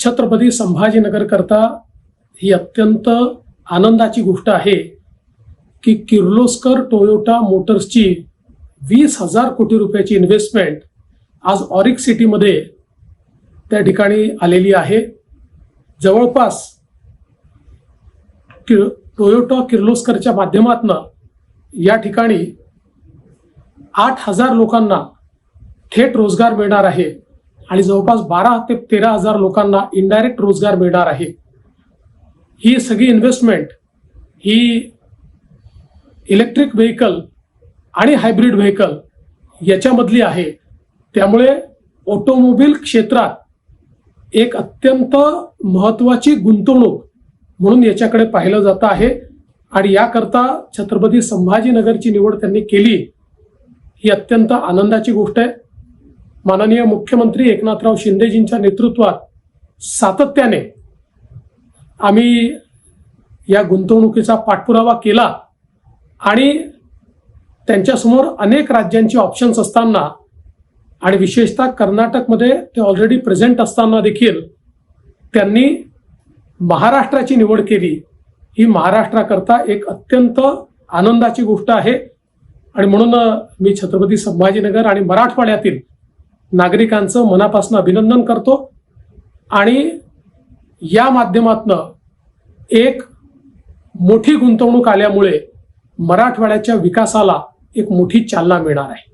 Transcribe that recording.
छत्रपती संभाजीनगर करता ही अत्यंत आनंदाची गोष्ट आहे की किर्लोस्कर टोयोटा मोटर्सची वीस हजार कोटी रुपयाची इन्व्हेस्टमेंट आज ऑरिक सिटीमध्ये त्या ठिकाणी आलेली आहे. जवळपास कि टोयोटा किर्लोस्करच्या माध्यमातनं या ठिकाणी आठ हजार लोकांना थेट रोजगार मिळणार आहे. आणि जवळपास बारा ते तेरा हजार लोकांना इनडायरेक्ट रोजगार मिळणार आहे. ही सगळी इन्व्हेस्टमेंट ही इलेक्ट्रिक व्हेकल आणि हायब्रिड व्हेकल याच्यामधली आहे. त्यामुळे ऑटोमोबाईल क्षेत्रात एक अत्यंत महत्वाची गुंतवणूक म्हणून याच्याकडे पाहिलं जात आहे. आणि याकरता छत्रपती संभाजीनगरची निवड त्यांनी केली ही अत्यंत आनंदाची गोष्ट आहे. माननीय मुख्यमंत्री एकनाथराव शिंदेजींच्या नेतृत्वात सातत्याने आम्ही या गुंतवणुकीचा पाठपुरावा केला आणि त्यांच्यासमोर अनेक राज्यांचे ऑप्शन्स असताना आणि विशेषतः कर्नाटकमध्ये ते ऑलरेडी प्रेझेंट असताना देखील त्यांनी महाराष्ट्राची निवड केली. ही महाराष्ट्राकरता एक अत्यंत आनंदाची गोष्ट आहे. आणि म्हणून मी छत्रपती संभाजीनगर आणि मराठवाड्यातील नागरिकांचं मनापासून अभिनंदन करतो. आणि या माध्यमातनं एक मोठी गुंतवणूक आल्यामुळे मराठवाड्याच्या विकासाला एक मोठी चालना मिळणार आहे.